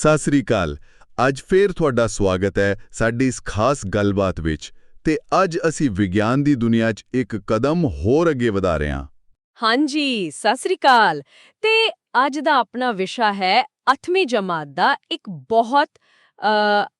ਸਤਿ ਸ੍ਰੀ ਅਕਾਲ। ਅੱਜ ਫੇਰ ਤੁਹਾਡਾ ਸਵਾਗਤ ਹੈ ਸਾਡੀ ਇਸ ਖਾਸ ਗੱਲਬਾਤ ਵਿੱਚ ਤੇ ਅੱਜ ਅਸੀਂ ਵਿਗਿਆਨ ਦੀ ਦੁਨੀਆ 'ਚ ਇੱਕ ਕਦਮ ਹੋਰ ਅੱਗੇ ਵਧਾ ਰਹੇ ਹਾਂ। ਹਾਂਜੀ ਸਤਿ ਸ੍ਰੀ ਅਕਾਲ। ਤੇ ਅੱਜ ਦਾ ਆਪਣਾ ਵਿਸ਼ਾ ਹੈ 8ਵੀਂ ਜਮਾਤ ਦਾ ਇੱਕ ਬਹੁਤ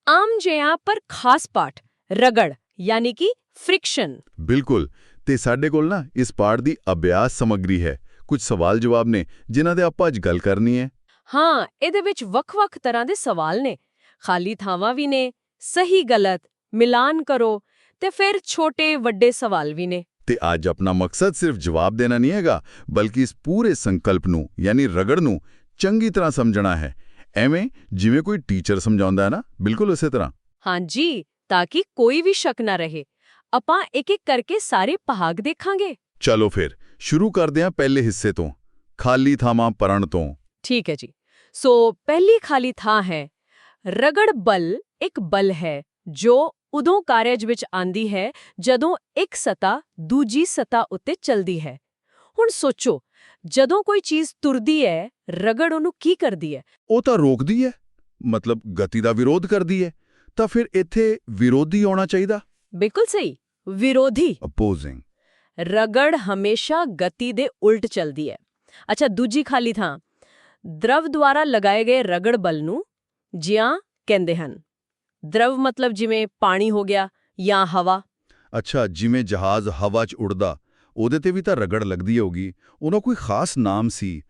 ਆਮ ਜਿਹਾ ਪਰ ਖਾਸ ਪਾਠ ਰਗੜ ਯਾਨੀ ਕਿ ਫ੍ਰਿਕਸ਼ਨ ਬਿਲਕੁਲ। ਤੇ ਸਾਡੇ ਕੋਲ ਨਾ ਇਸ ਪਾਠ ਦੀ ਅਭਿਆਸ ਸਮੱਗਰੀ ਹੈ। ਕੁਝ ਸਵਾਲ ਜਵਾਬ ਨੇ ਜਿਨ੍ਹਾਂ ਦੇ ਆਪਾਂ ਅੱਜ ਗੱਲ ਕਰਨੀ ਹੈ। ਹਾਂ ਇਹਦੇ ਵਿੱਚ ਵੱਖ-ਵੱਖ ਤਰ੍ਹਾਂ ਦੇ ਸਵਾਲ ਨੇ। ਖਾਲੀ ਥਾਵਾਂ ਵੀ ਨੇ ਸਹੀ ਗਲਤ ਮਿਲਾਨ ਕਰੋ ਤੇ ਫਿਰ ਛੋਟੇ ਵੱਡੇ ਸਵਾਲ ਵੀ ਨੇ। ਤੇ ਅੱਜ ਆਪਣਾ ਮਕਸਦ ਸਿਰਫ ਜਵਾਬ ਦੇਣਾ ਨਹੀਂ ਹੈਗਾ ਬਲਕਿ ਇਸ ਪੂਰੇ ਸੰਕਲਪ ਨੂੰ ਯਾਨੀ ਰਗੜ ਨੂੰ ਚੰਗੀ ਤਰ੍ਹਾਂ ਸਮਝਣਾ ਹੈ। ਐਵੇਂ ਜਿਵੇਂ ਕੋਈ ਟੀਚਰ ਸਮਝਾਉਂਦਾ ਹੈ ਨਾ ਬਿਲਕੁਲ ਉਸੇ ਤਰ੍ਹਾਂ। ਹਾਂਜੀ ਤਾਂ ਕਿ ਕੋਈ ਵੀ ਸ਼ੱਕ ਨਾ ਰਹੇ। ਆਪਾਂ ਇੱਕ ਇੱਕ ਕਰਕੇ ਸਾਰੇ ਭਾਗ ਦੇਖਾਂਗੇ। ਚਲੋ ਫਿਰ ਸ਼ੁਰੂ ਕਰਦੇ ਹਾਂ ਪਹਿਲੇ ਹਿੱਸੇ ਤੋਂ ਖਾਲੀ ਥਾਵਾਂ ਪੜਨ ਤੋਂ। ਠੀਕ ਹੈ ਜੀ। ਸੋ ਪਹਿਲੀ ਖਾਲੀ ਥਾਂ ਹੈ। ਰਗੜ ਬਲ ਇੱਕ ਬਲ ਹੈ ਜੋ ਉਦੋਂ ਕਾਰਜ ਵਿੱਚ ਆਂਦੀ ਹੈ ਜਦੋਂ ਇੱਕ ਸਤਾ ਦੂਜੀ ਸਤਾ ਉੱਤੇ ਚਲਦੀ ਹੈ। ਹੁਣ ਸੋਚੋ ਜਦੋਂ ਕੋਈ ਚੀਜ਼ ਤੁਰਦੀ ਹੈ ਰਗੜ ਉਹਨੂੰ ਕੀ ਕਰਦੀ ਹੈ? ਉਹ ਤਾਂ ਰੋਕਦੀ ਹੈ ਮਤਲਬ ਗਤੀ ਦਾ ਵਿਰੋਧ ਕਰਦੀ ਹੈ ਤਾਂ ਫਿਰ ਇੱਥੇ ਵਿਰੋਧੀ ਆਉਣਾ ਚਾਹੀਦਾ? ਬਿਲਕੁਲ ਸਹੀ ਵਿਰੋਧੀ। ਅਪੋਜ਼ਿੰਗ ਰਗੜ ਹਮੇਸ਼ਾ ਗਤੀ ਦੇ ਉਲਟ ਚਲਦੀ ਹੈ। ਅੱਛਾ ਦੂਜੀ ਖਾਲੀ ਥਾਂ। ਦਰਵ ਦੁਆਰਾ ਲਗਾਏ ਗਏ ਰਗੜ ਬਲ ਨੂੰ ਜਿਆਂ ਕਹਿੰਦੇ ਹਨ ਦਰਵ ਮਤਲਬ ਜਿਵੇਂ ਪਾਣੀ ਹੋ ਗਿਆ ਜਾਂ ਹਵਾ ਅੱਛਾ ਜਿਵੇਂ ਜਹਾਜ਼ ਹਵਾ 'ਚ ਉੜਦਾ ਉਹਦੇ ਤੇ ਵੀ ਤਾਂ ਰਗੜ ਲੱਗਦੀ ਹੋਗੀ ਉਹਨਾਂ ਕੋਈ ਖਾਸ ਨਾਮ ਸੀ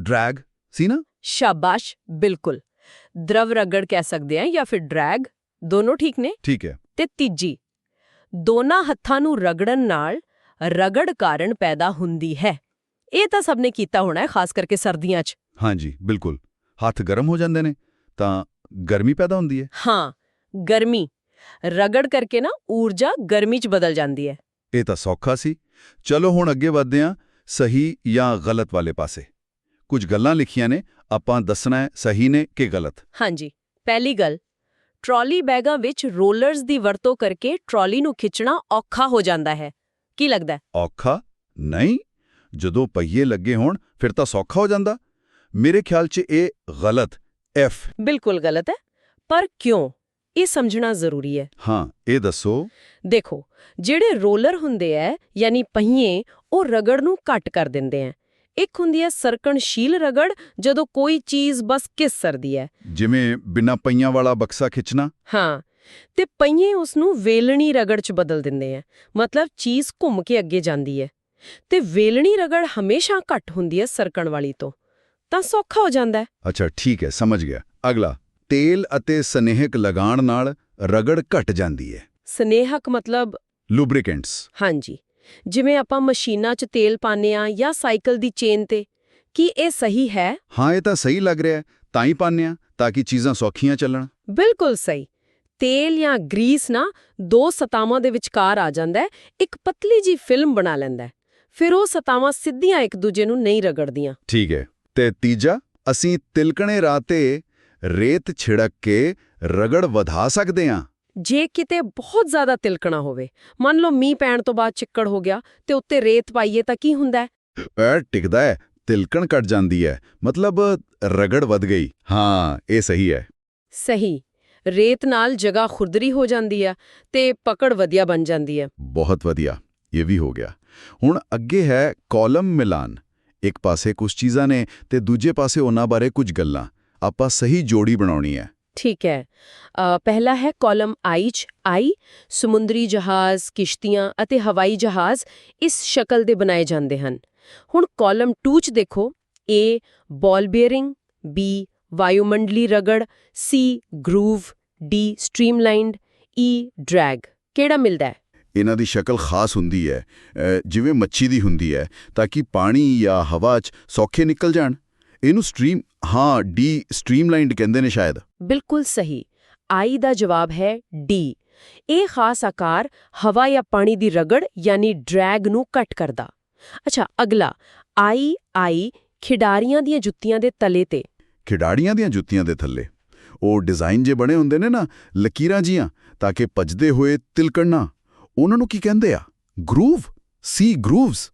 ਡਰੈਗ ਸੀ ਨਾ ਸ਼ਾਬਾਸ਼ ਬਿਲਕੁਲ ਦਰਵ ਰਗੜ ਕਹਿ ਸਕਦੇ ਆ ਜਾਂ ਫਿਰ ਡਰੈਗ ਦੋਨੋਂ ਠੀਕ ਨੇ ਠੀਕ ਹੈ ਤੇ ਤੀਜੀ ਦੋਨਾਂ ਹੱਥਾਂ ਨੂੰ ਰਗੜਨ ਨਾਲ ਰਗੜ ਕਾਰਨ ਪੈਦਾ ਹੁੰਦੀ ਹੈ ਇਹ ਤਾਂ ਸਭ ਨੇ ਕੀਤਾ ਹੋਣਾ ਹੈ ਖਾਸ ਕਰਕੇ ਸਰਦੀਆਂ 'ਚ ਹਾਂਜੀ ਬਿਲਕੁਲ। ਹੱਥ ਗਰਮ ਹੋ ਜਾਂਦੇ ਨੇ ਤਾਂ ਗਰਮੀ ਪੈਦਾ ਹੁੰਦੀ ਹੈ? ਹਾਂ ਗਰਮੀ। ਰਗੜ ਕਰਕੇ ਨਾ ਊਰਜਾ ਗਰਮੀ 'ਚ ਬਦਲ ਜਾਂਦੀ ਹੈ। ਇਹ ਤਾਂ ਸੌਖਾ ਸੀ। ਚਲੋ ਹੁਣ ਅੱਗੇ ਵਧਦੇ ਹਾਂ ਸਹੀ ਜਾਂ ਗਲਤ ਵਾਲੇ ਪਾਸੇ। ਕੁਝ ਗੱਲਾਂ ਲਿਖੀਆਂ ਨੇ ਆਪਾਂ ਦੱਸਣਾ ਹੈ ਸਹੀ ਨੇ ਕਿ ਗਲਤ। ਹਾਂਜੀ ਪਹਿਲੀ ਗੱਲ ਟਰਾਲੀ ਬੈਗਾਂ ਵਿੱਚ ਰੋਲਰਸ ਦੀ ਵਰਤੋਂ ਕਰਕੇ ਟਰਾਲੀ ਨੂੰ ਖਿੱਚਣਾ ਔਖਾ ਹੋ ਜਾਂਦਾ ਹੈ। ਕੀ ਲੱਗਦਾ? ਔਖਾ? ਨਹੀਂ। ਜਦੋਂ ਪਹੀਏ ਲੱਗੇ ਹੋਣ ਫਿਰ ਤਾਂ ਸੌਖਾ ਹੋ ਜਾਂਦਾ। ਮੇਰੇ ਖਿਆਲ 'ਚ ਇਹ ਗਲਤ ਐਫ ਬਿਲਕੁਲ ਗਲਤ ਹੈ ਪਰ ਕਿਉਂ ਇਹ ਸਮਝਣਾ ਜ਼ਰੂਰੀ ਹੈ ਹਾਂ ਇਹ ਦੱਸੋ ਦੇਖੋ ਜਿਹੜੇ ਰੋਲਰ ਹੁੰਦੇ ਐ ਯਾਨੀ ਪਹੀਏ ਉਹ ਰਗੜ ਨੂੰ ਘੱਟ ਕਰ ਦਿੰਦੇ ਐ ਇੱਕ ਹੁੰਦੀ ਹੈ ਸਰਕਣਸ਼ੀਲ ਰਗੜ ਜਦੋਂ ਕੋਈ ਚੀਜ਼ ਬਸ ਘਿਸ ਸਰਦੀ ਹੈ ਜਿਵੇਂ ਬਿਨਾਂ ਪਈਆਂ ਵਾਲਾ ਬਕਸਾ ਖਿੱਚਣਾ ਹਾਂ ਤੇ ਪਹੀਏ ਉਸ ਨੂੰ ਵੇਲਣੀ ਰਗੜ ਚ ਬਦਲ ਦਿੰਦੇ ਐ ਮਤਲਬ ਚੀਜ਼ ਘੁੰਮ ਕੇ ਅੱਗੇ ਜਾਂਦੀ ਹੈ ਤੇ ਵੇਲਣੀ ਰਗੜ ਹਮੇਸ਼ਾ ਘੱਟ ਹੁੰਦੀ ਹੈ ਸਰਕਣ ਵਾਲੀ ਤੋਂ ਤਾਂ ਸੌਖਾ ਹੋ ਜਾਂਦਾ ਹੈ। ਅੱਛਾ ਠੀਕ ਹੈ ਸਮਝ ਗਿਆ। ਅਗਲਾ ਤੇਲ ਅਤੇ ਸਨੇਹਕ ਲਗਾਉਣ ਨਾਲ ਰਗੜ ਘਟ ਜਾਂਦੀ ਹੈ। ਸਨੇਹਕ ਮਤਲਬ ਲੁਬਰੀਕੈਂਟਸ ਹਾਂਜੀ। ਜਿਵੇਂ ਆਪਾਂ ਮਸ਼ੀਨਾਂ 'ਚ ਤੇਲ ਪਾਉਂਦੇ ਆ ਜਾਂ ਸਾਈਕਲ ਦੀ ਚੇਨ ਤੇ ਕੀ ਇਹ ਸਹੀ ਹੈ? ਹਾਂ ਇਹ ਤਾਂ ਸਹੀ ਲੱਗ ਰਿਹਾ ਤਾਂ ਹੀ ਪਾਉਂਦੇ ਹਾਂ ਤਾਂ ਕਿ ਚੀਜ਼ਾਂ ਸੌਖੀਆਂ ਚੱਲਣ। ਬਿਲਕੁਲ ਸਹੀ। ਤੇਲ ਜਾਂ ਗਰੀਸ ਨਾ ਦੋ ਸਤਾਵਾਂ ਦੇ ਵਿਚਕਾਰ ਆ ਜਾਂਦਾ ਇੱਕ ਪਤਲੀ ਜੀ ਫਿਲਮ ਬਣਾ ਲੈਂਦਾ ਫਿਰ ਉਹ ਸਤਾਵਾਂ ਸਿੱਧੀਆਂ ਇੱਕ ਦੂਜੇ ਨੂੰ ਨਹੀਂ ਰਗੜਦੀਆਂ। ਠੀਕ ਹੈ। ਤੇ ਤੀਜਾ ਅਸੀਂ ਤਿਲਕਣੇ ਰਾਹ ਤੇ ਰੇਤ ਛਿੜਕ ਕੇ ਰਗੜ ਵਧਾ ਸਕਦੇ ਹਾਂ। ਜੇ ਕਿਤੇ ਬਹੁਤ ਜ਼ਿਆਦਾ ਤਿਲਕਣਾ ਹੋਵੇ ਮੰਨ ਲਓ ਮੀਂਹ ਪੈਣ ਤੋਂ ਬਾਅਦ ਚਿੱਕੜ ਹੋ ਗਿਆ ਤੇ ਉੱਤੇ ਰੇਤ ਪਾਈਏ ਤਾਂ ਕੀ ਹੁੰਦਾ ਹੈ? ਟਿਕਦਾ ਹੈ ਤਿਲਕਣ ਘਟ ਜਾਂਦੀ ਹੈ ਮਤਲਬ ਰਗੜ ਵਧ ਗਈ। ਹਾਂ ਇਹ ਸਹੀ ਹੈ। ਸਹੀ। ਰੇਤ ਨਾਲ ਜਗ੍ਹਾ ਖੁਰਦਰੀ ਹੋ ਜਾਂਦੀ ਹੈ ਤੇ ਪਕੜ ਵਧੀਆ ਬਣ ਜਾਂਦੀ ਹੈ। ਬਹੁਤ ਵਧੀਆ ਇਹ ਵੀ ਹੋ ਗਿਆ। ਹੁਣ ਅੱਗੇ ਹੈ ਕਾਲਮ ਮਿਲਾਨ। ਇੱਕ ਪਾਸੇ ਕੁਝ ਚੀਜ਼ਾਂ ਨੇ ਤੇ ਦੂਜੇ ਪਾਸੇ ਉਹਨਾਂ ਬਾਰੇ ਕੁਝ ਗੱਲਾਂ। ਆਪਾਂ ਸਹੀ ਜੋੜੀ ਬਣਾਉਣੀ ਹੈ। ਠੀਕ ਹੈ। ਪਹਿਲਾ ਹੈ ਕਾਲਮ ਆਈ ਚ ਆਈ, ਸਮੁੰਦਰੀ ਜਹਾਜ਼, ਕਿਸ਼ਤੀਆਂ ਅਤੇ ਹਵਾਈ ਜਹਾਜ਼ ਇਸ ਸ਼ਕਲ ਦੇ ਬਣਾਏ ਜਾਂਦੇ ਹਨ। ਹੁਣ ਕਾਲਮ 2 ਚ ਦੇਖੋ, A ਬਾਲ ਬੀਅਰਿੰਗ B, ਵਾਯੂਮੰਡਲੀ ਰਗੜ, C groove D streamlined E drag ਕਿਹੜਾ ਮਿਲਦਾ ਹੈ? ਇਹਨਾਂ ਦੀ ਸ਼ਕਲ ਖਾਸ ਹੁੰਦੀ ਹੈ ਜਿਵੇਂ ਮੱਛੀ ਦੀ ਹੁੰਦੀ ਹੈ ਤਾਂ ਕਿ ਪਾਣੀ ਜਾਂ ਹਵਾ 'ਚ ਸੌਖੇ ਨਿਕਲ ਜਾਣ। ਇਹਨੂੰ ਸਟ੍ਰੀਮ ਹਾਂ ਡੀ ਸਟ੍ਰੀਮਲਾਈਨਡ ਕਹਿੰਦੇ ਨੇ ਸ਼ਾਇਦ। ਬਿਲਕੁਲ ਸਹੀ। I ਦਾ ਜਵਾਬ ਹੈ D ਇਹ ਖਾਸ ਆਕਾਰ ਹਵਾ ਜਾਂ ਪਾਣੀ ਦੀ ਰਗੜ ਯਾਨੀ ਡਰੈਗ ਨੂੰ ਘਟ ਕਰਦਾ। ਅੱਛਾ ਅਗਲਾ। I I ਖਿਡਾਰੀਆਂ ਦੀਆਂ ਜੁੱਤੀਆਂ ਦੇ ਤਲੇ ਤੇ। ਖਿਡਾਰੀਆਂ ਦੀਆਂ ਜੁੱਤੀਆਂ ਦੇ ਥੱਲੇ। ਉਹ ਡਿਜ਼ਾਈਨ ਜੇ ਬਣੇ ਹੁੰਦੇ ਨੇ ਨਾ ਲਕੀਰਾਂ ਜੀਆਂ ਤਾਂ ਕਿ ਭੱਜਦੇ ਹੋਏ ਤਿਲਕਣਾ ਉਹਨਾਂ ਨੂੰ ਕੀ ਕਹਿੰਦੇ ਆ? ਗਰੂਵ ਸੀ ਗਰੂਵਸ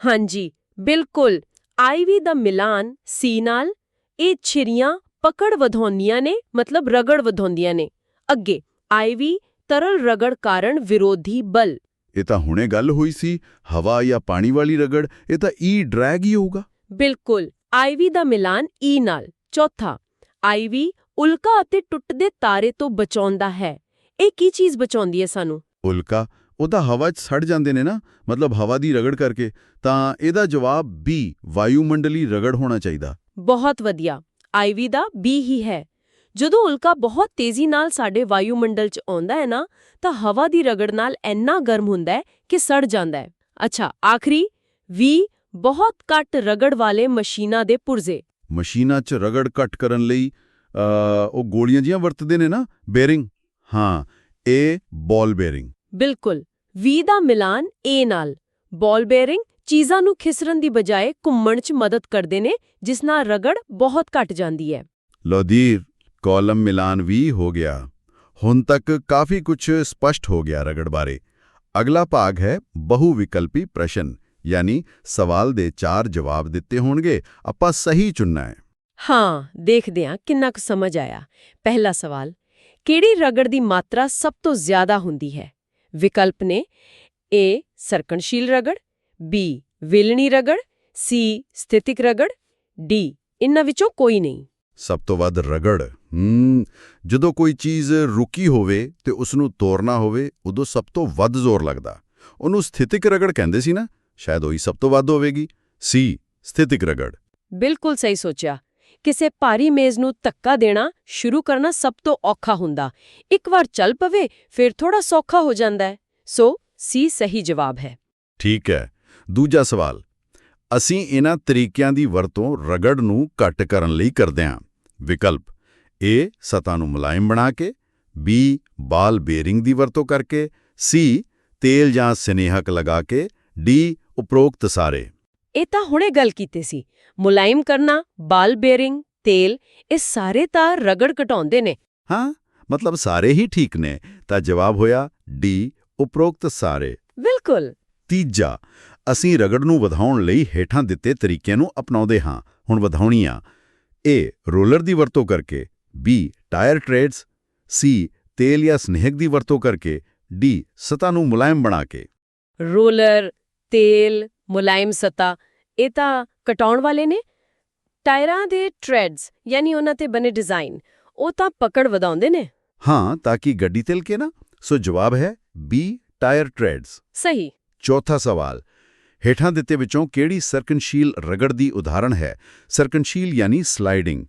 ਹਾਂਜੀ ਬਿਲਕੁਲ। ਆਈਵੀ ਦਾ ਮਿਲਾਨ ਸੀ ਨਾਲ ਇਹ ਛਿਰੀਆਂ ਪਕੜ ਵਧਾਉਂਦੀਆਂ ਨੇ ਮਤਲਬ ਰਗੜ ਵਧਾਉਂਦੀਆਂ ਨੇ। ਅੱਗੇ ਆਈਵੀ ਤਰਲ ਰਗੜ ਕਾਰਨ ਵਿਰੋਧੀ ਬਲ। ਇਹ ਤਾਂ ਹੁਣੇ ਗੱਲ ਹੋਈ ਸੀ ਹਵਾ ਜਾਂ ਪਾਣੀ ਵਾਲੀ ਰਗੜ ਇਹ ਤਾਂ ਈ ਡਰੈਗ ਹੀ ਹੋਊਗਾ। ਬਿਲਕੁਲ ਆਈਵੀ ਦਾ ਮਿਲਾਨ ਈ ਨਾਲ। ਚੌਥਾ ਆਈਵੀ ਉਲਕਾ ਅਤੇ ਟੁੱਟਦੇ ਤਾਰੇ ਤੋਂ ਬਚਾਉਂਦਾ ਹੈ। ਇਹ ਕੀ ਚੀਜ਼ ਬਚਾਉਂਦੀ ਹੈ ਸਾਨੂੰ? ਉਲਕਾ ਉਹ ਤਾਂ ਹਵਾ 'ਚ ਸੜ ਜਾਂਦੇ ਨੇ ਨਾ ਮਤਲਬ ਹਵਾ ਦੀ ਰਗੜ ਕਰਕੇ ਤਾਂ ਇਹਦਾ ਜਵਾਬ ਬੀ ਵਾਯੂਮੰਡਲੀ ਰਗੜ ਹੋਣਾ ਚਾਹੀਦਾ। ਬਹੁਤ ਵਧੀਆ। ਆਈਵੀ ਦਾ ਬੀ ਹੀ ਹੈ। ਜਦੋਂ ਉਲਕਾ ਬਹੁਤ ਤੇਜ਼ੀ ਨਾਲ ਸਾਡੇ ਵਾਯੂਮੰਡਲ 'ਚ ਆਉਂਦਾ ਹੈ ਨਾ ਤਾਂ ਹਵਾ ਦੀ ਰਗੜ ਨਾਲ ਇੰਨਾ ਗਰਮ ਹੁੰਦਾ ਹੈ ਕਿ ਸੜ ਜਾਂਦਾ ਹੈ। ਅੱਛਾ ਆਖਰੀ। ਵੀ ਬਹੁਤ ਘੱਟ ਰਗੜ ਵਾਲੇ ਮਸ਼ੀਨਾਂ ਦੇ ਪੁਰਜ਼ੇ। ਮਸ਼ੀਨਾਂ 'ਚ ਰਗੜ ਘੱਟ ਕਰਨ ਲਈ ਉਹ ਗੋਲੀਆਂ ਜੀਆਂ ਵਰਤਦੇ ਨੇ ਨਾ ਬੇਰਿੰਗ ਹਾਂ ਇਹ ਬਾਲ ਬੇਰਿੰਗ ਬਿਲਕੁਲ ਵੀ ਦਾ ਮਿਲਾਨ ਏ ਨਾਲ। ਬਾਲ ਬੇਅਰਿੰਗ ਚੀਜ਼ਾਂ ਨੂੰ ਖਿਸਰਨ ਦੀ ਬਜਾਏ ਘੁੰਮਣ 'ਚ ਮਦਦ ਕਰਦੇ ਨੇ ਜਿਸ ਨਾਲ ਰਗੜ ਬਹੁਤ ਘਟ ਜਾਂਦੀ ਹੈ। ਲੋਦੀਰ ਕਾਲਮ ਮਿਲਾਨ ਵੀ ਹੋ ਗਿਆ। ਹੁਣ ਤੱਕ ਕਾਫੀ ਕੁਝ ਸਪਸ਼ਟ ਹੋ ਗਿਆ ਰਗੜ ਬਾਰੇ। ਅਗਲਾ ਭਾਗ ਹੈ ਬਹੁ ਵਿਕਲਪੀ ਪ੍ਰਸ਼ਨ ਯਾਨੀ ਸਵਾਲ ਦੇ ਚਾਰ ਜਵਾਬ ਦਿੱਤੇ ਹੋਣਗੇ। ਆਪਾਂ ਸਹੀ ਚੁਣਨਾ ਹੈ। ਹਾਂ ਦੇਖਦੇ ਹਾਂ ਕਿੰਨਾ ਕੁ ਸਮਝ ਆਇਆ। ਪਹਿਲਾ ਸਵਾਲ ਕਿਹੜੀ ਰਗੜ ਦੀ ਮਾਤਰਾ ਸਭ ਤੋਂ ਜ਼ਿਆਦਾ ਹੁੰਦੀ ਹੈ? ਵਿਕਲਪ ਨੇ A. ਸਰਕਣਸ਼ੀਲ ਰਗੜ B. ਵਿਲਣੀ ਰਗੜ C. ਸਥਿਤਿਕ ਰਗੜ D. ਇਨ੍ਹਾਂ ਵਿੱਚੋਂ ਕੋਈ ਨਹੀਂ। ਸਭ ਤੋਂ ਵੱਧ ਰਗੜ ਹਮ ਜਦੋਂ ਕੋਈ ਚੀਜ਼ ਰੁਕੀ ਹੋਵੇ ਤੇ ਉਸ ਨੂੰ ਤੋੜਨਾ ਹੋਵੇ ਉਦੋਂ ਸਭ ਤੋਂ ਵੱਧ ਜ਼ੋਰ ਲੱਗਦਾ। ਉਹਨੂੰ ਸਥਿਤਿਕ ਰਗੜ ਕਹਿੰਦੇ ਸੀ ਨਾ ਸ਼ਾਇਦ ਉਹੀ ਸਭ ਤੋਂ ਵੱਧ ਹੋਵੇਗੀ। ਸੀ ਸਥਿਤਿਕ ਰਗੜ। ਬਿਲਕੁਲ ਸਹੀ ਸੋਚਿਆ। ਕਿਸੇ ਭਾਰੀ ਮੇਜ਼ ਨੂੰ ਧੱਕਾ ਦੇਣਾ ਸ਼ੁਰੂ ਕਰਨਾ ਸਭ ਤੋਂ ਔਖਾ ਹੁੰਦਾ। ਇੱਕ ਵਾਰ ਚੱਲ ਪਵੇ, ਫਿਰ ਥੋੜਾ ਸੌਖਾ ਹੋ ਜਾਂਦਾ ਹੈ। ਸੋ, ਸੀ ਸਹੀ ਜਵਾਬ ਹੈ। ਠੀਕ ਹੈ। ਦੂਜਾ ਸਵਾਲ। ਅਸੀਂ ਇਹਨਾਂ ਤਰੀਕਿਆਂ ਦੀ ਵਰਤੋਂ ਰਗੜ ਨੂੰ ਘੱਟ ਕਰਨ ਲਈ ਕਰਦੇ ਹਾਂ। ਵਿਕਲਪ। ਏ ਸਤਾ ਨੂੰ ਮੁਲਾਇਮ ਬਣਾ ਕੇ। ਬੀ ਬਾਲ ਬੇਰਿੰਗ ਦੀ ਵਰਤੋਂ ਕਰਕੇ। ਸੀ ਤੇਲ ਜਾਂ ਸਨੇਹਕ ਲਗਾ ਕੇ। ਡੀ ਉਪਰੋਕਤ ਸਾਰੇ। ਇਹ ਤਾਂ ਹੁਣੇ ਗੱਲ ਕੀਤੀ ਸੀ। ਮੁਲਾਇਮ ਕਰਨਾ ਬਾਲ ਬੇਰਿੰਗ ਤੇਲ ਇਹ ਸਾਰੇ ਤਾਂ ਰਗੜ ਘਟਾਉਂਦੇ ਨੇ। ਹਾਂ ਮਤਲਬ ਸਾਰੇ ਹੀ ਠੀਕ ਨੇ। ਤਾਂ ਜਵਾਬ ਹੋਇਆ D ਉਪਰੋਕਤ ਸਾਰੇ। ਬਿਲਕੁਲ। ਤੀਜਾ ਅਸੀਂ ਰਗੜ ਨੂੰ ਵਧਾਉਣ ਲਈ ਹੇਠਾਂ ਦਿੱਤੇ ਤਰੀਕਿਆਂ ਨੂੰ ਅਪਣਾਉਂਦੇ ਹਾਂ। ਹੁਣ ਵਧਾਉਣੀ ਆ A ਰੋਲਰ ਦੀ ਵਰਤੋਂ ਕਰਕੇ। B tyre trades. C ਤੇਲ ਜਾਂ ਸਨੇਹਕ ਦੀ ਵਰਤੋਂ ਕਰਕੇ। D ਸਤਾ ਨੂੰ ਮੁਲਾਇਮ ਬਣਾ ਕੇ। ਰੋਲਰ ਤੇਲ ਮੁਲਾਇਮ ਸਤਾ ਇਹ ਤਾਂ ਕਟਾਉਣ ਵਾਲੇ ਨੇ? ਟਾਇਰਾਂ ਦੇ ਟ੍ਰੈਡਸ ਯਾਨੀ ਉਹਨਾਂ ਤੇ ਬਨੇ ਡਿਜ਼ਾਈਨ ਉਹ ਤਾਂ ਪਕੜ ਵਧਾਉਂਦੇ ਨੇ। ਹਾਂ ਤਾਂ ਕਿ ਗੱਡੀ ਤਿਲਕੇ ਨਾ ਸੋ ਜਵਾਬ ਹੈ B ਟਾਇਰ ਟ੍ਰੇਡਸ ਸਹੀ। ਚੌਥਾ ਸਵਾਲ ਹੇਠਾਂ ਦਿੱਤੇ ਵਿੱਚੋਂ ਕਿਹੜੀ ਸਰਕਨਸ਼ੀਲ ਰਗੜ ਦੀ ਉਦਾਹਰਣ ਹੈ? ਸਰਕਨਸ਼ੀਲ ਯਾਨੀ ਸਲਾਈਡਿੰਗ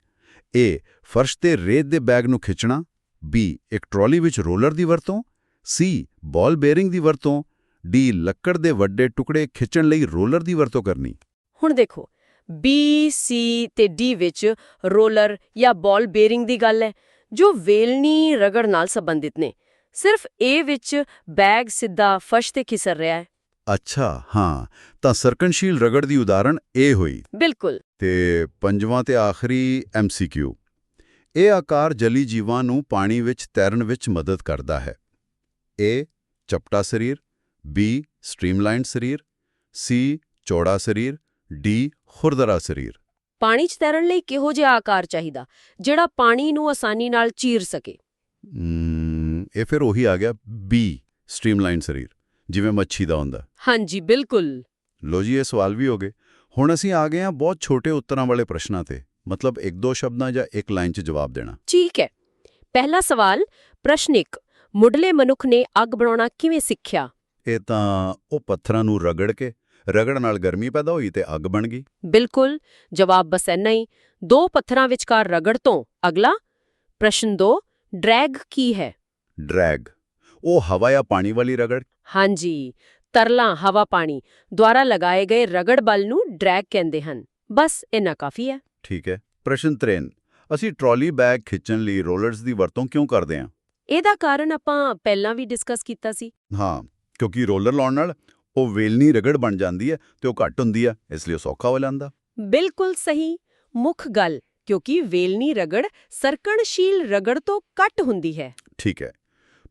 A ਫਰਸ਼ ਤੇ ਰੇਤ ਦੇ ਬੈਗ ਨੂੰ ਖਿੱਚਣਾ। B ਇੱਕ ਟਰਾਲੀ ਵਿੱਚ ਰੋਲਰ ਦੀ ਵਰਤੋਂ। C ਬਾਲ ਬੇਰਿੰਗ ਦੀ ਵਰਤੋਂ। D ਲੱਕੜ ਦੇ ਵੱਡੇ ਟੁਕੜੇ ਖਿੱਚਣ ਲਈ ਰੋਲਰ ਦੀ ਵਰਤੋਂ ਕਰਨੀ। ਹੁਣ ਦੇਖੋ B, C ਤੇ D ਵਿੱਚ ਰੋਲਰ ਜਾਂ ਬਾਲ ਬੇਰਿੰਗ ਦੀ ਗੱਲ ਹੈ ਜੋ ਵੇਲਣੀ ਰਗੜ ਨਾਲ ਸੰਬੰਧਿਤ ਨੇ। ਸਿਰਫ A ਵਿੱਚ ਬੈਗ ਸਿੱਧਾ ਫਰਸ਼ ਤੇ ਖਿਸਰ ਰਿਹਾ ਹੈ। ਅੱਛਾ ਹਾਂ ਤਾਂ ਸਰਕਨਸ਼ੀਲ ਰਗੜ ਦੀ ਉਦਾਹਰਣ A ਹੋਈ। ਬਿਲਕੁਲ। ਤੇ ਪੰਜਵਾਂ ਤੇ ਆਖਰੀ MCQ ਇਹ ਆਕਾਰ ਜਲੀ ਜੀਵਾਂ ਨੂੰ ਪਾਣੀ ਵਿੱਚ ਤੈਰਨ ਵਿੱਚ ਮਦਦ ਕਰਦਾ ਹੈ। A ਚਪਟਾ ਸਰੀਰ। B. ਸਟ੍ਰੀਮਲਾਈਨਡ ਸਰੀਰ C. ਚੌੜਾ ਸਰੀਰ D. ਖੁਰਦਰਾ ਸਰੀਰ। ਪਾਣੀ 'ਚ ਤੈਰਨ ਲਈ ਕਿਹੋ ਜਿਹਾ ਆਕਾਰ ਚਾਹੀਦਾ ਜਿਹੜਾ ਪਾਣੀ ਨੂੰ ਆਸਾਨੀ ਨਾਲ ਚੀਰ ਸਕੇ? ਇਹ ਫਿਰ ਉਹੀ ਆ ਗਿਆ B. ਸਟ੍ਰੀਮਲਾਈਨਡ ਸਰੀਰ ਜਿਵੇਂ ਮੱਛੀ ਦਾ ਹੁੰਦਾ। ਹਾਂਜੀ ਬਿਲਕੁਲ। ਲੋ ਜੀ ਇਹ ਸਵਾਲ ਵੀ ਹੋ ਗਏ। ਹੁਣ ਅਸੀਂ ਆ ਗਏ ਹਾਂ ਬਹੁਤ ਛੋਟੇ ਉੱਤਰਾਂ ਵਾਲੇ ਪ੍ਰਸ਼ਨਾਂ ਤੇ ਮਤਲਬ ਇੱਕ ਦੋ ਸ਼ਬਦਾਂ ਜਾਂ ਇੱਕ ਲਾਈਨ 'ਚ ਜਵਾਬ ਦੇਣਾ। ਠੀਕ ਹੈ। ਪਹਿਲਾ ਸਵਾਲ ਪ੍ਰਸ਼ਨ 1 ਮੁੱਢਲੇ ਮਨੁੱਖ ਨੇ ਅੱਗ ਬਣਾਉਣਾ ਕਿਵੇਂ ਸਿੱਖਿਆ? ਇਹ ਤਾਂ ਉਹ ਪੱਥਰਾਂ ਨੂੰ ਰਗੜ ਕੇ ਰਗੜ ਨਾਲ ਗਰਮੀ ਪੈਦਾ ਹੋਈ ਤੇ ਅੱਗ ਬਣ ਗਈ। ਬਿਲਕੁਲ ਜਵਾਬ ਬਸ ਇੰਨਾ ਹੀ। ਦੋ ਪੱਥਰਾਂ ਵਿਚਕਾਰ ਰਗੜ ਤੋਂ ਅਗਲਾ ਪ੍ਰਸ਼ਨ 2 ਡਰੈਗ ਕੀ ਹੈ? ਡਰੈਗ ਉਹ ਹਵਾ ਜਾਂ ਪਾਣੀ ਵਾਲੀ ਰਗੜ? ਹਾਂਜੀ ਤਰਲਾ ਹਵਾ ਪਾਣੀ ਦੁਆਰਾ ਲਗਾਏ ਗਏ ਰਗੜ ਬਲ ਨੂੰ ਡਰੈਗ ਕਹਿੰਦੇ ਹਨ। ਬਸ ਇੰਨਾ ਕਾਫੀ ਹੈ। ਠੀਕ ਹੈ ਪ੍ਰਸ਼ਨ 3 ਅਸੀਂ ਟਰਾਲੀ ਬੈਗ ਖਿੱਚਣ ਲਈ ਰੋਲਰਸ ਦੀ ਵਰਤੋਂ ਕਿਉਂ ਕਰਦੇ ਹਾਂ? ਇਹਦਾ ਕਾਰਨ ਆਪਾਂ ਪਹਿਲਾਂ ਵੀ ਡਿਸਕਸ ਕੀਤਾ ਸੀ। ਹਾਂ ਕਿਉਂਕਿ ਰੋਲਰ ਲਾਉਣ ਨਾਲ ਉਹ ਵੇਲਨੀ ਰਗੜ ਬਣ ਜਾਂਦੀ ਹੈ ਤੇ ਉਹ ਘੱਟ ਹੁੰਦੀ ਹੈ ਇਸ ਲਈ ਉਹ ਸੌਖਾ ਹੋ ਜਾਂਦਾ। ਬਿਲਕੁਲ ਸਹੀ। ਮੁੱਖ ਗੱਲ ਕਿਉਂਕਿ ਵੇਲਨੀ ਰਗੜ ਸਰਕਣਸ਼ੀਲ ਰਗੜ ਤੋਂ ਘੱਟ ਹੁੰਦੀ ਹੈ। ਠੀਕ ਹੈ।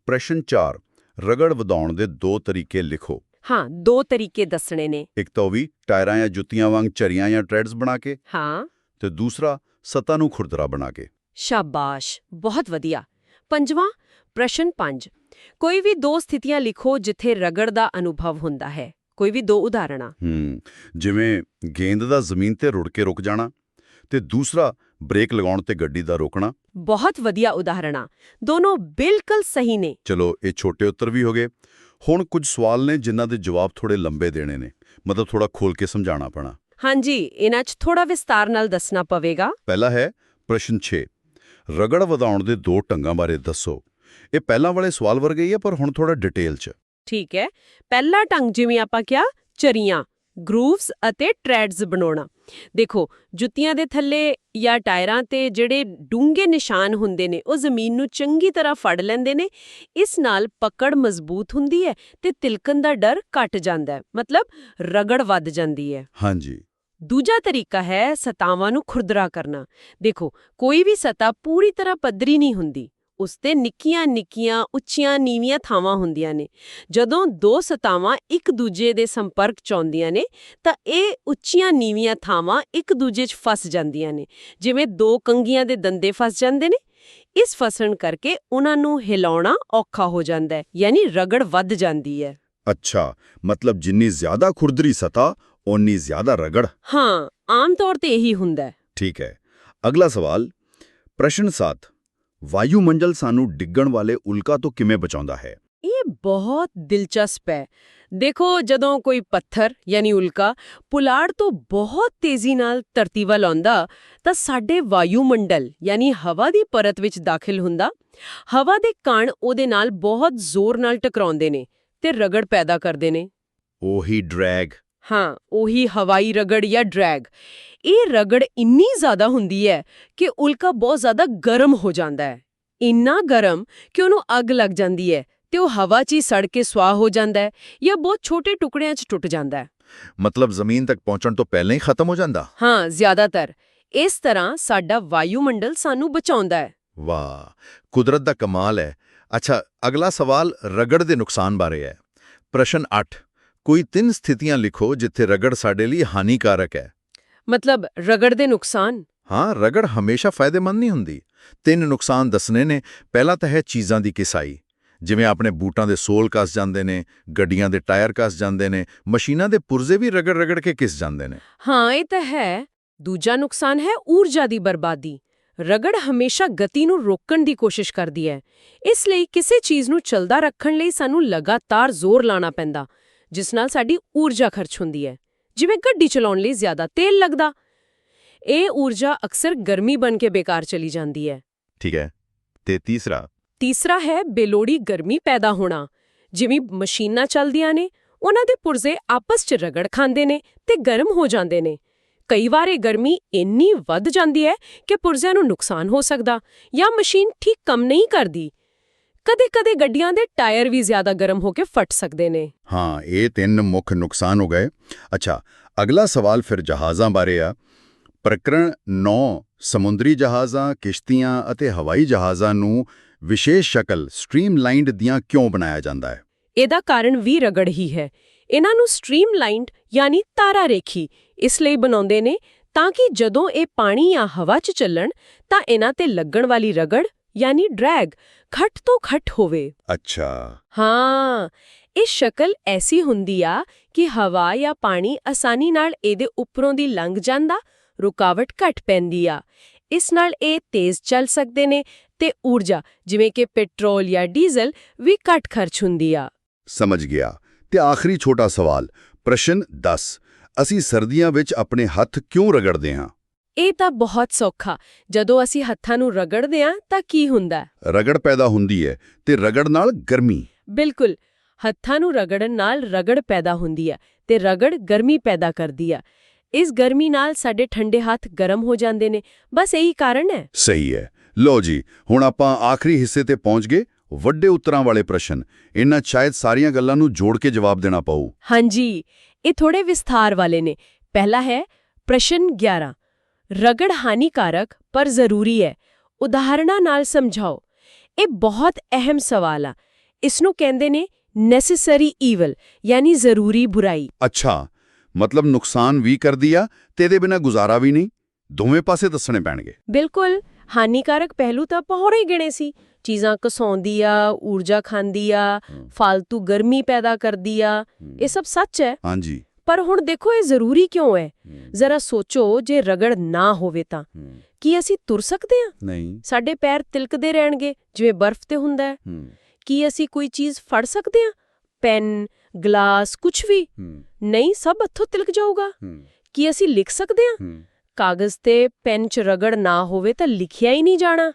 ਪ੍ਰਸ਼ਨ 4 ਰਗੜ ਵਧਾਉਣ ਦੇ ਦੋ ਤਰੀਕੇ ਲਿਖੋ। ਹਾਂ ਦੋ ਤਰੀਕੇ ਦੱਸਣੇ ਨੇ। ਇੱਕ ਤਾਂ ਵੀ ਟਾਇਰਾਂ ਜਾਂ ਜੁੱਤੀਆਂ ਵਾਂਗ ਚਰੀਆਂ ਜਾਂ ਟ੍ਰੈਡਸ ਬਣਾ ਕੇ ਹਾਂ। ਤੇ ਦੂਸਰਾ ਸਤਾ ਨੂੰ ਖੁਰਦਰਾ ਬਣਾ ਕੇ। ਸ਼ਾਬਾਸ਼ ਬਹੁਤ ਵਧੀਆ। ਪੰਜਵਾਂ ਪ੍ਰਸ਼ਨ 5 ਕੋਈ ਵੀ ਦੋ ਸਥਿਤੀਆਂ ਲਿਖੋ ਜਿੱਥੇ ਰਗੜ ਦਾ ਅਨੁਭਵ ਹੁੰਦਾ ਹੈ। ਕੋਈ ਵੀ ਦੋ ਉਦਾਹਰਣਾਂ। ਹੂੰ ਜਿਵੇਂ ਗੇਂਦ ਦਾ ਜ਼ਮੀਨ ਤੇ ਰੁੜ ਕੇ ਰੁਕ ਜਾਣਾ ਤੇ ਦੂਸਰਾ ਬ੍ਰੇਕ ਲਗਾਉਣ ਤੇ ਗੱਡੀ ਦਾ ਰੋਕਣਾ। ਬਹੁਤ ਵਧੀਆ ਉਦਾਹਰਣਾਂ। ਦੋਨੋਂ ਬਿਲਕੁਲ ਸਹੀ ਨੇ। ਚਲੋ ਇਹ ਛੋਟੇ ਉੱਤਰ ਵੀ ਹੋ ਗਏ। ਹੁਣ ਕੁਝ ਸਵਾਲ ਨੇ ਜਿਨ੍ਹਾਂ ਦੇ ਜਵਾਬ ਥੋੜੇ ਲੰਬੇ ਦੇਣੇ ਨੇ। ਮਤਲਬ ਥੋੜਾ ਖੋਲ ਕੇ ਸਮਝਾਉਣਾ ਪੈਣਾ। ਹਾਂਜੀ ਇਹਨਾਂ 'ਚ ਥੋੜਾ ਵਿਸਤਾਰ ਨਾਲ ਦੱਸਣਾ ਪਵੇਗਾ। ਪਹਿਲਾ ਹੈ ਪ੍ਰਸ਼ਨ 6 ਰਗੜ ਵਧਾਉਣ ਦੇ ਦੋ ਢੰਗਾਂ ਬਾਰੇ ਦੱਸੋ। ਇਹ ਪਹਿਲਾਂ ਵਾਲੇ ਸਵਾਲ ਵਰਗੇ ਹੀ ਹੈ ਪਰ ਹੁਣ ਥੋੜਾ ਡਿਟੇਲ 'ਚ। ਠੀਕ ਹੈ। ਪਹਿਲਾ ਢੰਗ ਜਿਵੇਂ ਆਪਾਂ ਕਿਹਾ ਚਰੀਆਂ ਗਰੂਵਸ ਅਤੇ ਟ੍ਰੈਡਸ ਬਣਾਉਣਾ। ਦੇਖੋ ਜੁੱਤੀਆਂ ਦੇ ਥੱਲੇ ਜਾਂ ਟਾਇਰਾਂ ਤੇ ਜਿਹੜੇ ਡੂੰਘੇ ਨਿਸ਼ਾਨ ਹੁੰਦੇ ਨੇ ਉਹ ਜ਼ਮੀਨ ਨੂੰ ਚੰਗੀ ਤਰ੍ਹਾਂ ਫੜ ਲੈਂਦੇ ਨੇ। ਇਸ ਨਾਲ ਪਕੜ ਮਜ਼ਬੂਤ ਹੁੰਦੀ ਹੈ ਤੇ ਤਿਲਕਣ ਦਾ ਡਰ ਘਟ ਜਾਂਦਾ ਹੈ। ਮਤਲਬ ਰਗੜ ਵੱਧ ਜਾਂਦੀ ਹੈ। ਹਾਂਜੀ। ਦੂਜਾ ਤਰੀਕਾ ਹੈ ਸਤਾਵਾਂ ਨੂੰ ਖੁਰਦਰਾ ਕਰਨਾ। ਦੇਖੋ ਕੋਈ ਵੀ ਸਤਾ ਪੂਰੀ ਤਰ੍ਹਾਂ ਪੱਧਰੀ ਨਹੀਂ ਹੁੰਦੀ। ਉਸ ਤੇ ਨਿੱਕੀਆਂ ਨਿੱਕੀਆਂ ਉੱਚੀਆਂ ਨੀਵੀਆਂ ਥਾਵਾਂ ਹੁੰਦੀਆਂ ਨੇ। ਜਦੋਂ ਦੋ ਸਤਾਵਾਂ ਇੱਕ ਦੂਜੇ ਦੇ ਸੰਪਰਕ ਚ ਆਉਂਦੀਆਂ ਨੇ ਤਾਂ ਇਹ ਉੱਚੀਆਂ ਨੀਵੀਆਂ ਥਾਵਾਂ ਇੱਕ ਦੂਜੇ 'ਚ ਫਸ ਜਾਂਦੀਆਂ ਨੇ। ਜਿਵੇਂ ਦੋ ਕੰਗੀਆਂ ਦੇ ਦੰਦੇ ਫਸ ਜਾਂਦੇ ਨੇ। ਇਸ ਫਸਣ ਕਰਕੇ ਉਹਨਾਂ ਨੂੰ ਹਿਲਾਉਣਾ ਔਖਾ ਹੋ ਜਾਂਦਾ ਹੈ ਯਾਨੀ ਰਗੜ ਵੱਧ ਜਾਂਦੀ ਹੈ। ਅੱਛਾ ਮਤਲਬ ਜਿੰਨੀ ਜ਼ਿਆਦਾ ਖੁਰਦਰੀ ਸਤਾ ਓਨੀ ਜ਼ਿਆਦਾ ਰਗੜ। ਹਾਂ ਆਮ ਤੌਰ ਤੇ ਇਹੀ ਹੁੰਦਾ ਹੈ। ਠੀਕ ਹੈ। ਅਗਲਾ ਸਵਾਲ ਪ੍ਰਸ਼ਨ 7 ਵਾਯੂਮੰਡਲ ਸਾਨੂੰ ਡਿੱਗਣ ਵਾਲੇ ਉਲਕਾ ਤੋਂ ਕਿਵੇਂ ਬਚਾਉਂਦਾ ਹੈ? ਇਹ ਬਹੁਤ ਦਿਲਚਸਪ ਹੈ। ਦੇਖੋ ਜਦੋਂ ਕੋਈ ਪੱਥਰ ਯਾਨੀ ਉਲਕਾ ਪੁਲਾੜ ਤੋਂ ਬਹੁਤ ਤੇਜ਼ੀ ਨਾਲ ਧਰਤੀ ਵੱਲ ਆਉਂਦਾ ਤਾਂ ਸਾਡੇ ਵਾਯੂਮੰਡਲ ਯਾਨੀ ਹਵਾ ਦੀ ਪਰਤ ਵਿੱਚ ਦਾਖਲ ਹੁੰਦਾ ਹਵਾ ਦੇ ਕਣ ਉਹਦੇ ਨਾਲ ਬਹੁਤ ਜ਼ੋਰ ਨਾਲ ਟਕਰਾਉਂਦੇ ਨੇ ਤੇ ਰਗੜ ਪੈਦਾ ਕਰਦੇ ਨੇ। ਉਹੀ ਡਰੈਗ। ਹਾਂ ਉਹੀ ਹਵਾਈ ਰਗੜ ਜਾਂ ਡਰੈਗ। ਇਹ ਰਗੜ ਇੰਨੀ ਜ਼ਿਆਦਾ ਹੁੰਦੀ ਹੈ ਕਿ ਉਲਕਾ ਬਹੁਤ ਜ਼ਿਆਦਾ ਗਰਮ ਹੋ ਜਾਂਦਾ ਹੈ। ਇੰਨਾ ਗਰਮ ਕਿ ਉਹਨੂੰ ਅੱਗ ਲੱਗ ਜਾਂਦੀ ਹੈ ਤੇ ਉਹ ਹਵਾ 'ਚ ਹੀ ਸੜ ਕੇ ਸੁਆਹ ਹੋ ਜਾਂਦਾ ਹੈ ਜਾਂ ਬਹੁਤ ਛੋਟੇ ਟੁਕੜਿਆਂ 'ਚ ਟੁੱਟ ਜਾਂਦਾ ਹੈ। ਮਤਲਬ ਜ਼ਮੀਨ ਤੱਕ ਪਹੁੰਚਣ ਤੋਂ ਪਹਿਲਾਂ ਹੀ ਖਤਮ ਹੋ ਜਾਂਦਾ? ਹਾਂ ਜ਼ਿਆਦਾਤਰ। ਇਸ ਤਰ੍ਹਾਂ ਸਾਡਾ ਵਾਯੂਮੰਡਲ ਸਾਨੂੰ ਬਚਾਉਂਦਾ ਹੈ। ਵਾਹ ਕੁਦਰਤ ਦਾ ਕਮਾਲ ਹੈ। ਅੱਛਾ ਅਗਲਾ ਸਵਾਲ ਰਗੜ ਦੇ ਨੁਕਸਾਨ ਬਾਰੇ ਹੈ। ਪ੍ਰਸ਼ਨ 8 ਕੋਈ ਤਿੰਨ ਸਥਿਤੀਆਂ ਲਿਖੋ ਜਿੱਥੇ ਰਗੜ ਸਾਡੇ ਲਈ ਹਾਨੀਕਾਰਕ ਹੈ। ਮਤਲਬ ਰਗੜ ਦੇ ਨੁਕਸਾਨ? ਹਾਂ ਰਗੜ ਹਮੇਸ਼ਾ ਫਾਇਦੇਮੰਦ ਨਹੀਂ ਹੁੰਦੀ। ਤਿੰਨ ਨੁਕਸਾਨ ਦੱਸਣੇ ਨੇ। ਪਹਿਲਾ ਤਾਂ ਹੈ ਚੀਜ਼ਾਂ ਦੀ ਕਿਸਾਈ। ਜਿਵੇਂ ਆਪਣੇ ਬੂਟਾਂ ਦੇ ਸੋਲ ਕੱਸ ਜਾਂਦੇ ਨੇ ਗੱਡੀਆਂ ਦੇ ਟਾਇਰ ਕੱਸ ਜਾਂਦੇ ਨੇ ਮਸ਼ੀਨਾਂ ਦੇ ਪੁਰਜ਼ੇ ਵੀ ਰਗੜ ਰਗੜ ਕੇ ਕਿਸ ਜਾਂਦੇ ਨੇ। ਹਾਂ ਇਹ ਤਾਂ ਹੈ। ਦੂਜਾ ਨੁਕਸਾਨ ਹੈ ਊਰਜਾ ਦੀ ਬਰਬਾਦੀ। ਰਗੜ ਹਮੇਸ਼ਾ ਗਤੀ ਨੂੰ ਰੋਕਣ ਦੀ ਕੋਸ਼ਿਸ਼ ਕਰਦੀ ਹੈ। ਇਸ ਲਈ ਕਿਸੇ ਚੀਜ਼ ਨੂੰ ਚਲਦਾ ਰੱਖਣ ਲਈ ਸਾਨੂੰ ਲਗਾਤਾਰ ਜ਼ੋਰ ਲਾਣਾ ਪੈਂਦਾ। ਜਿਸ ਨਾਲ ਸਾਡੀ ਊਰਜਾ ਖਰਚ ਹੁੰਦੀ ਹੈ। ਜਿਵੇਂ ਗੱਡੀ ਚਲਾਉਣ ਲਈ ਜ਼ਿਆਦਾ ਤੇਲ ਲੱਗਦਾ ਇਹ ਊਰਜਾ ਅਕਸਰ ਗਰਮੀ ਬਣ ਕੇ ਬੇਕਾਰ ਚਲੀ ਜਾਂਦੀ ਹੈ। ਠੀਕ ਹੈ ਤੇ ਤੀਸਰਾ? ਤੀਸਰਾ ਹੈ ਬੇਲੋੜੀ ਗਰਮੀ ਪੈਦਾ ਹੋਣਾ। ਜਿਵੇਂ ਮਸ਼ੀਨਾਂ ਚੱਲਦੀਆਂ ਨੇ ਉਹਨਾਂ ਦੇ ਪੁਰਜ਼ੇ ਆਪਸ 'ਚ ਰਗੜ ਖਾਂਦੇ ਨੇ ਤੇ ਗਰਮ ਹੋ ਜਾਂਦੇ ਨੇ। ਕਈ ਵਾਰ ਇਹ ਗਰਮੀ ਇੰਨੀ ਵੱਧ ਜਾਂਦੀ ਹੈ ਕਿ ਪੁਰਜ਼ਿਆਂ ਨੂੰ ਨੁਕਸਾਨ ਹੋ ਸਕਦਾ ਜਾਂ ਮਸ਼ੀਨ ਠੀਕ ਕੰਮ ਨਹੀਂ ਕਰਦੀ। ਕਦੇ-ਕਦੇ ਗੱਡੀਆਂ ਦੇ ਟਾਇਰ ਵੀ ਜ਼ਿਆਦਾ ਗਰਮ ਹੋ ਕੇ ਫਟ ਸਕਦੇ ਨੇ। ਹਾਂ ਇਹ ਤਿੰਨ ਮੁੱਖ ਨੁਕਸਾਨ ਹੋ ਗਏ। ਅੱਛਾ ਅਗਲਾ ਸਵਾਲ ਫਿਰ ਜਹਾਜ਼ਾਂ ਬਾਰੇ ਆ। ਪ੍ਰਕਰਣ 9 ਸਮੁੰਦਰੀ ਜਹਾਜ਼ਾਂ ਕਿਸ਼ਤੀਆਂ ਅਤੇ ਹਵਾਈ ਜਹਾਜ਼ਾਂ ਨੂੰ ਵਿਸ਼ੇਸ਼ ਸ਼ਕਲ ਸਟ੍ਰੀਮਲਾਈਨਡ ਦੀਆਂ ਕਿਉਂ ਬਣਾਇਆ ਜਾਂਦਾ ਹੈ? ਇਹਦਾ ਕਾਰਨ ਵੀ ਰਗੜ ਹੀ ਹੈ। ਇਹਨਾਂ ਨੂੰ ਸਟ੍ਰੀਮਲਾਈਨਡ ਯਾਨੀ ਤਾਰਾ ਰੇਖੀ ਇਸ ਲਈ ਬਣਾਉਂਦੇ ਨੇ ਤਾਂ ਕਿ ਜਦੋਂ ਇਹ ਪਾਣੀ ਜਾਂ ਹਵਾ 'ਚ ਚੱਲਣ ਤਾਂ ਇਹਨਾਂ ਤੇ ਲੱਗਣ ਵਾਲੀ ਰਗੜ ਯਾਨੀ ਡਰੈਗ ਘੱਟ ਤੋਂ ਘੱਟ ਹੋਵੇ। ਅੱਛਾ। ਹਾਂ ਇਹ ਸ਼ਕਲ ਐਸੀ ਹੁੰਦੀ ਆ ਕਿ ਹਵਾ ਜਾਂ ਪਾਣੀ ਆਸਾਨੀ ਨਾਲ ਇਹਦੇ ਉੱਪਰੋਂ ਦੀ ਲੰਘ ਜਾਂਦਾ ਰੁਕਾਵਟ ਘੱਟ ਪੈਂਦੀ ਆ। ਇਸ ਨਾਲ ਇਹ ਤੇਜ਼ ਚੱਲ ਸਕਦੇ ਨੇ ਤੇ ਊਰਜਾ ਜਿਵੇਂ ਕਿ ਪੈਟਰੋਲ ਜਾਂ ਡੀਜ਼ਲ ਵੀ ਘੱਟ ਖਰਚ ਹੁੰਦੀ ਆ। ਸਮਝ ਗਿਆ। ਤੇ ਆਖਰੀ ਛੋਟਾ ਸਵਾਲ ਪ੍ਰਸ਼ਨ 10 ਅਸੀਂ ਸਰਦੀਆਂ ਵਿੱਚ ਆਪਣੇ ਹੱਥ ਕਿਉਂ ਰਗੜਦੇ ਹਾਂ? ਇਹ ਤਾਂ ਬਹੁਤ ਸੌਖਾ। ਜਦੋਂ ਅਸੀਂ ਹੱਥਾਂ ਨੂੰ ਰਗੜਦੇ ਹਾਂ ਤਾਂ ਕੀ ਹੁੰਦਾ? ਰਗੜ ਪੈਦਾ ਹੁੰਦੀ ਹੈ ਤੇ ਰਗੜ ਨਾਲ ਗਰਮੀ। ਬਿਲਕੁਲ। ਹੱਥਾਂ ਨੂੰ ਰਗੜਨ ਨਾਲ ਰਗੜ ਪੈਦਾ ਹੁੰਦੀ ਹੈ ਤੇ ਰਗੜ ਗਰਮੀ ਪੈਦਾ ਕਰਦੀ ਆ ਇਸ ਗਰਮੀ ਨਾਲ ਸਾਡੇ ਠੰਡੇ ਹੱਥ ਗਰਮ ਹੋ ਜਾਂਦੇ ਨੇ। ਬਸ ਇਹੀ ਕਾਰਨ ਹੈ। ਸਹੀ ਹੈ। ਲੋ ਜੀ ਹੁਣ ਆਪਾਂ ਆਖਰੀ ਹਿੱਸੇ ਤੇ ਪਹੁੰਚ ਗਏ ਵੱਡੇ ਉੱਤਰਾਂ ਵਾਲੇ ਪ੍ਰਸ਼ਨ। ਇਹਨਾਂ ਸ਼ਾਇਦ ਸਾਰੀਆਂ ਗੱਲਾਂ ਨੂੰ ਜੋੜ ਕੇ ਜਵਾਬ ਦੇਣਾ ਪਊ। ਹਾਂਜੀ ਇਹ ਥੋੜੇ ਵਿਸਥਾਰ ਵਾਲੇ ਨੇ। ਪਹਿਲਾ ਹੈ ਪ੍ਰਸ਼ਨ 11 ਰਗੜ ਹਾਨੀਕਾਰਕ ਪਰ ਜ਼ਰੂਰੀ ਹੈ। ਉਦਾਹਰਣਾਂ ਨਾਲ ਸਮਝਾਓ। ਇਹ ਬਹੁਤ ਅਹਿਮ ਸਵਾਲ ਆ। ਇਸ ਨੂੰ ਕਹਿੰਦੇ ਨੇ ਨੈਸੈਸਰੀ ਈਵਲ ਯਾਨੀ ਜ਼ਰੂਰੀ ਬੁਰਾਈ। ਅੱਛਾ ਮਤਲਬ ਨੁਕਸਾਨ ਵੀ ਕਰਦੀ ਆ ਤੇ ਇਹਦੇ ਬਿਨਾ ਗੁਜ਼ਾਰਾ ਵੀ ਨਹੀਂ? ਦੋਵੇਂ ਪਾਸੇ ਦੱਸਣੇ ਪੈਣਗੇ। ਬਿਲਕੁਲ ਹਾਨੀਕਾਰਕ ਪਹਿਲੂ ਤਾਂ ਪਹੁਰੇ ਗਿਣੇ ਸੀ। ਚੀਜ਼ਾਂ ਕਸਾਉਂਦੀ ਆ ਊਰਜਾ ਖਾਂਦੀ ਆ। ਫालतू ਗਰਮੀ ਪੈਦਾ ਕਰਦੀ ਆ। ਇਹ ਸਭ ਸੱਚ ਹੈ। ਹਾਂਜੀ। ਪਰ ਹੁਣ ਦੇਖੋ ਇਹ ਜ਼ਰੂਰੀ ਕਿਉਂ ਹੈ? ਜ਼ਰਾ ਸੋਚੋ ਜੇ ਰਗੜ ਨਾ ਹੋਵੇ ਤਾਂ। ਕੀ ਅਸੀਂ ਤੁਰ ਸਕਦੇ ਹਾਂ? ਨਹੀਂ। ਸਾਡੇ ਪੈਰ ਤਿਲਕਦੇ ਰਹਿਣਗੇ ਜਿਵੇਂ ਬਰਫ਼ ਤੇ ਹੁੰਦਾ ਹੈ। ਕੀ ਅਸੀਂ ਕੋਈ ਚੀਜ਼ ਫੜ ਸਕਦੇ ਹਾਂ? ਪੈਨ ਗਲਾਸ ਕੁਝ ਵੀ। ਨਹੀਂ ਸਭ ਹੱਥੋਂ ਤਿਲਕ ਜਾਊਗਾ। ਕੀ ਅਸੀਂ ਲਿਖ ਸਕਦੇ ਹਾਂ? ਕਾਗਜ਼ ਤੇ ਪੈਨ 'ਚ ਰਗੜ ਨਾ ਹੋਵੇ ਤਾਂ ਲਿਖਿਆ ਹੀ ਨਹੀਂ ਜਾਣਾ।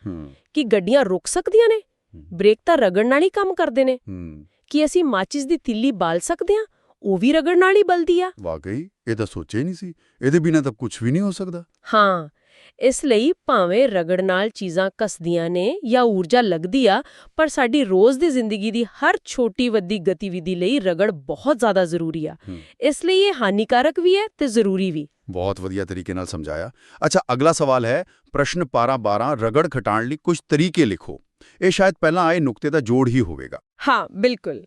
ਕੀ ਗੱਡੀਆਂ ਰੁਕ ਸਕਦੀਆਂ ਨੇ? ਬ੍ਰੇਕ ਤਾਂ ਰਗੜ ਨਾਲ ਹੀ ਕੰਮ ਕਰਦੇ ਨੇ। ਕੀ ਅਸੀਂ ਮਾਚਿਸ ਦੀ ਤਿੱਲੀ ਬਾਲ ਸਕਦੇ ਹਾਂ? ਉਹ ਵੀ ਰਗੜ ਨਾਲ ਹੀ ਬਲਦੀ ਆ। ਵਾਕਈ ਇਹ ਤਾਂ ਸੋਚਿਆ ਹੀ ਨਹੀਂ ਸੀ। ਇਹਦੇ ਬਿਨਾ ਤਾਂ ਕੁਝ ਵੀ ਨਹੀਂ ਹੋ ਸਕਦਾ। ਹਾਂ ਇਸ ਲਈ ਭਾਵੇਂ ਰਗੜ ਨਾਲ ਚੀਜ਼ਾਂ ਕੱਸਦੀਆਂ ਨੇ ਜਾਂ ਊਰਜਾ ਲੱਗਦੀ ਆ ਪਰ ਸਾਡੀ ਰੋਜ਼ ਦੀ ਜ਼ਿੰਦਗੀ ਦੀ ਹਰ ਛੋਟੀ ਵੱਡੀ ਗਤੀਵਿਧੀ ਲਈ ਰਗੜ ਬਹੁਤ ਜ਼ਿਆਦਾ ਜ਼ਰੂਰੀ ਆ। ਇਸ ਲਈ ਇਹ ਹਾਨੀਕਾਰਕ ਵੀ ਹੈ ਤੇ ਜ਼ਰੂਰੀ ਵੀ। ਬਹੁਤ ਵਧੀਆ ਤਰੀਕੇ ਨਾਲ ਸਮਝਾਇਆ। ਅੱਛਾ ਅਗਲਾ ਸਵਾਲ ਹੈ ਪ੍ਰਸ਼ਨ ਪਾਰਾ 12 ਰਗੜ ਘਟਾਉਣ ਲਈ ਕੁਝ ਤਰੀਕੇ ਲਿਖੋ। ਇਹ ਸ਼ਾਇਦ ਪਹਿਲਾਂ ਆਏ ਨੁਕਤੇ ਦਾ ਜੋੜ ਹੀ ਹੋਵੇਗਾ। ਹਾਂ ਬਿਲਕੁਲ।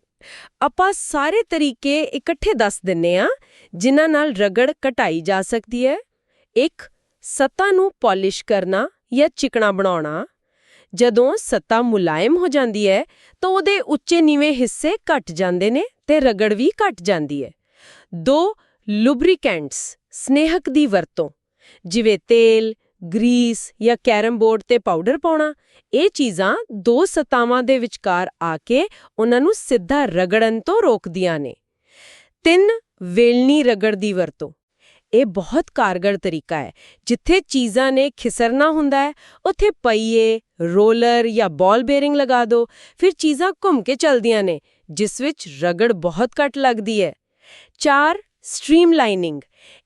ਆਪਾਂ ਸਾਰੇ ਤਰੀਕੇ ਇਕੱਠੇ ਦੱਸ ਦਿੰਨੇ ਆ, ਜਿਨ੍ਹਾਂ ਨਾਲ ਰਗੜ ਘਟਾਈ ਜਾ ਸਕਦੀ ਹੈ। ਇੱਕ ਸਤ੍ਹਾ ਨੂੰ ਪਾਲਿਸ਼ ਕਰਨਾ ਜਾਂ ਚਿਕਣਾ ਬਣਾਉਣਾ। ਜਦੋਂ ਸਤ੍ਹਾ ਮੁਲਾਇਮ ਹੋ ਜਾਂਦੀ ਹੈ, ਤਾਂ ਉਹਦੇ ਉੱਚੇ ਨੀਵੇਂ ਹਿੱਸੇ ਘਟ ਜਾਂਦੇ ਨੇ ਤੇ ਰਗੜ ਵੀ ਘਟ ਜਾਂਦੀ ਹੈ। ਦੋ, ਲੁਬਰੀਕੈਂਟਸ, ਸਨੇਹਕ ਦੀ ਵਰਤੋਂ, ਜਿਵੇਂ ਤੇਲ ਗਰੀਸ ਜਾਂ ਕੈਰਮ ਬੋਰਡ ਤੇ ਪਾਊਡਰ ਪਾਉਣਾ, ਇਹ ਚੀਜ਼ਾਂ ਦੋ ਸਤਾਵਾਂ ਦੇ ਵਿਚਕਾਰ ਆ ਕੇ ਉਹਨਾਂ ਨੂੰ ਸਿੱਧਾ ਰਗੜਨ ਤੋਂ ਰੋਕਦੀਆਂ ਨੇ। ਤਿੰਨ, ਵੇਲਣੀ ਰਗੜ ਦੀ ਵਰਤੋਂ। ਇਹ ਬਹੁਤ ਕਾਰਗਰ ਤਰੀਕਾ ਹੈ। ਜਿੱਥੇ ਚੀਜ਼ਾਂ ਨੇ ਖਿਸਰਨਾ ਹੁੰਦਾ ਹੈ, ਉੱਥੇ ਪਈਏ ਰੋਲਰ ਜਾਂ ਬਾਲ ਬੇਰਿੰਗ ਲਗਾ ਦਿਓ ਫਿਰ ਚੀਜ਼ਾਂ ਘੁੰਮ ਕੇ ਚੱਲਦੀਆਂ ਨੇ, ਜਿਸ ਵਿੱਚ ਰਗੜ ਬਹੁਤ ਘੱਟ ਲੱਗਦੀ ਹੈ। 4 ਸਟ੍ਰੀਮਲਾਈਨਿੰਗ।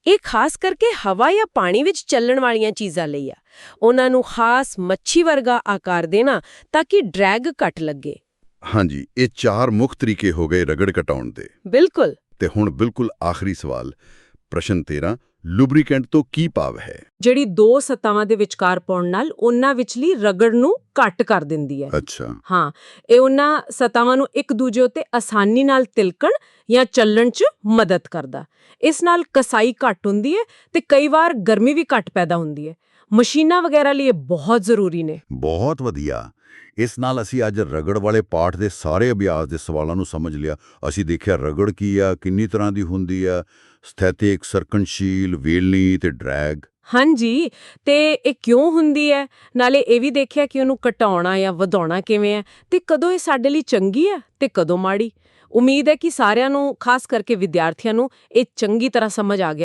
ਇਹ ਖਾਸ ਕਰਕੇ ਹਵਾ ਜਾਂ ਪਾਣੀ ਵਿੱਚ ਚੱਲਣ ਵਾਲੀਆਂ ਚੀਜ਼ਾਂ ਲਈ ਆ। ਉਹਨਾਂ ਨੂੰ ਖਾਸ ਮੱਛੀ ਵਰਗਾ ਆਕਾਰ ਦੇਣਾ ਤਾਂ ਕਿ ਡਰੈਗ ਘੱਟ ਲੱਗੇ। ਹਾਂਜੀ ਇਹ ਚਾਰ ਮੁੱਖ ਤਰੀਕੇ ਹੋ ਗਏ ਰਗੜ ਘਟਾਉਣ ਦੇ। ਬਿਲਕੁਲ। ਤੇ ਹੁਣ ਬਿਲਕੁਲ ਆਖਰੀ ਸਵਾਲ ਪ੍ਰਸ਼ਨ 13 ਲੁਬਰੀਕੈਂਟ ਤੋਂ ਕੀ ਭਾਵ ਹੈ? ਜਿਹੜੀ ਦੋ ਸਤਾਵਾਂ ਦੇ ਵਿਚਕਾਰ ਪਾਉਣ ਨਾਲ ਉਹਨਾਂ ਵਿਚਲੀ ਰਗੜ ਨੂੰ ਘੱਟ ਕਰ ਦਿੰਦੀ ਹੈ। ਅੱਛਾ। ਹਾਂ ਇਹ ਉਹਨਾਂ ਸਤਾਵਾਂ ਨੂੰ ਇੱਕ ਦੂਜੇ ਉੱਤੇ ਆਸਾਨੀ ਨਾਲ ਤਿਲਕਣ ਜਾਂ ਚੱਲਣ 'ਚ ਮਦਦ ਕਰਦਾ। ਇਸ ਨਾਲ ਕਸਾਈ ਘੱਟ ਹੁੰਦੀ ਹੈ ਤੇ ਕਈ ਵਾਰ ਗਰਮੀ ਵੀ ਘੱਟ ਪੈਦਾ ਹੁੰਦੀ ਹੈ। ਮਸ਼ੀਨਾਂ ਵਗੈਰਾ ਲਈ ਇਹ ਬਹੁਤ ਜ਼ਰੂਰੀ ਨੇ। ਬਹੁਤ ਵਧੀਆ। ਇਸ ਨਾਲ ਅਸੀਂ ਅੱਜ ਰਗੜ ਵਾਲੇ ਪਾਠ ਦੇ ਸਾਰੇ ਅਭਿਆਸ ਦੇ ਸਵਾਲਾਂ ਨੂੰ ਸਮਝ ਲਿਆ। ਅਸੀਂ ਦੇਖਿਆ ਰਗੜ ਕੀ ਆ, ਕਿੰਨੀ ਤਰ੍ਹਾਂ ਦੀ ਹੁੰਦੀ ਆ, ਸਥੈਤਿਕ, ਸਰਕਨਸ਼ੀਲ, ਵੇਲਣੀ ਤੇ ਡਰੈਗ। ਹਾਂਜੀ, ਤੇ ਇਹ ਕਿਉਂ ਹੁੰਦੀ ਹੈ? ਨਾਲੇ ਇਹ ਵੀ ਦੇਖਿਆ ਕਿ ਉਹਨੂੰ ਘਟਾਉਣਾ ਜਾਂ ਵਧਾਉਣਾ ਕਿਵੇਂ ਹੈ? ਤੇ ਕਦੋਂ ਇਹ ਸਾਡੇ ਲਈ ਚੰਗੀ ਹੈ ਤੇ ਕਦੋਂ ਮਾੜੀ? ਉਮੀਦ ਹੈ ਕਿ ਸਾਰਿਆਂ ਨੂੰ, ਖਾਸ ਕਰਕੇ ਵਿਦਿਆਰਥੀਆਂ ਨੂੰ, ਇਹ ਚੰਗੀ ਤਰ੍ਹਾਂ ਸਮਝ ਆ ਗਿਆ